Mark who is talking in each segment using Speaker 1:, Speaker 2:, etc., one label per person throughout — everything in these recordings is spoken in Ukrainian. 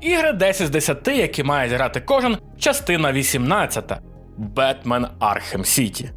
Speaker 1: Ігри 10 з 10, які має зіграти кожен, частина 18. Бетмен Архем Сіті.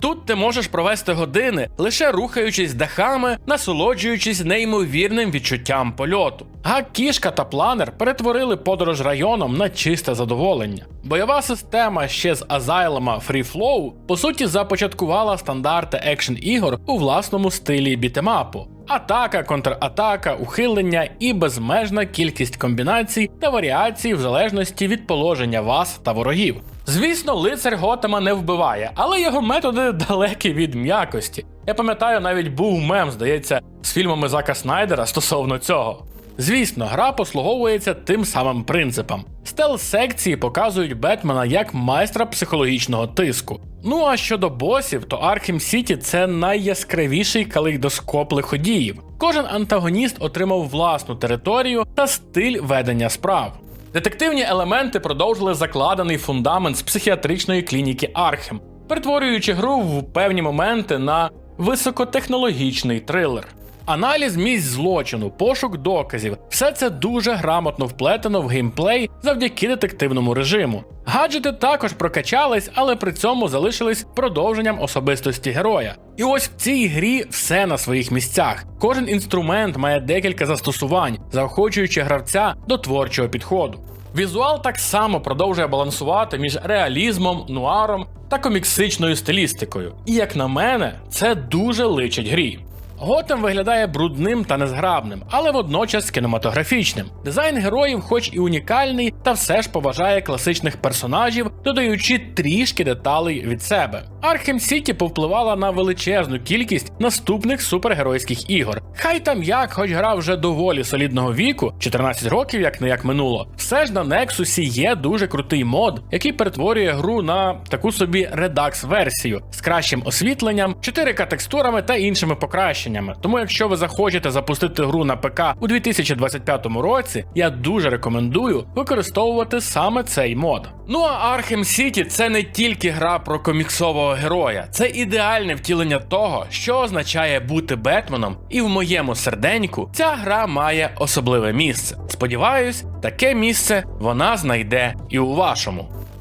Speaker 1: Тут ти можеш провести години, лише рухаючись дахами, насолоджуючись неймовірним відчуттям польоту. Гак кішка та планер перетворили подорож районом на чисте задоволення. Бойова система ще з Азайлема Free Flow по суті започаткувала стандарти екшн ігор у власному стилі бітемапу. Атака, контратака, ухилення і безмежна кількість комбінацій та варіацій в залежності від положення вас та ворогів. Звісно, лицар Готема не вбиває, але його методи далекі від м'якості. Я пам'ятаю, навіть був мем, здається, з фільмами Зака Снайдера стосовно цього. Звісно, гра послуговується тим самим принципом. Стелс-секції показують Бетмена як майстра психологічного тиску. Ну а щодо босів, то Архем Сіті це найяскравіший калейдоскоп лиходіїв. Кожен антагоніст отримав власну територію та стиль ведення справ. Детективні елементи продовжили закладений фундамент з психіатричної клініки Архем, перетворюючи гру в певні моменти на високотехнологічний трилер. Аналіз місць злочину, пошук доказів все це дуже грамотно вплетено в геймплей завдяки детективному режиму. Гаджети також прокачались, але при цьому залишились продовженням особистості героя. І ось в цій грі все на своїх місцях. Кожен інструмент має декілька застосувань, заохочуючи гравця до творчого підходу. Візуал так само продовжує балансувати між реалізмом, нуаром та коміксичною стилістикою. І як на мене, це дуже личить грі. Готем виглядає брудним та незграбним, але водночас кінематографічним. Дизайн героїв, хоч і унікальний, та все ж поважає класичних персонажів, додаючи трішки деталей від себе. Архем Сіті повпливала на величезну кількість наступних супергеройських ігор. Хай там як, хоч гра вже доволі солідного віку, 14 років, як не як минуло, все ж на Nexus є дуже крутий мод, який перетворює гру на таку собі редакс-версію з кращим освітленням, 4К текстурами та іншими покращеннями. Тому, якщо ви захочете запустити гру на ПК у 2025 році, я дуже рекомендую використовувати саме цей мод. Ну а Arkham City це не тільки гра про коміксового героя, це ідеальне втілення того, що означає бути Бетменом, і в моєму серденьку ця гра має особливе місце. Сподіваюсь, таке місце вона знайде і у вашому.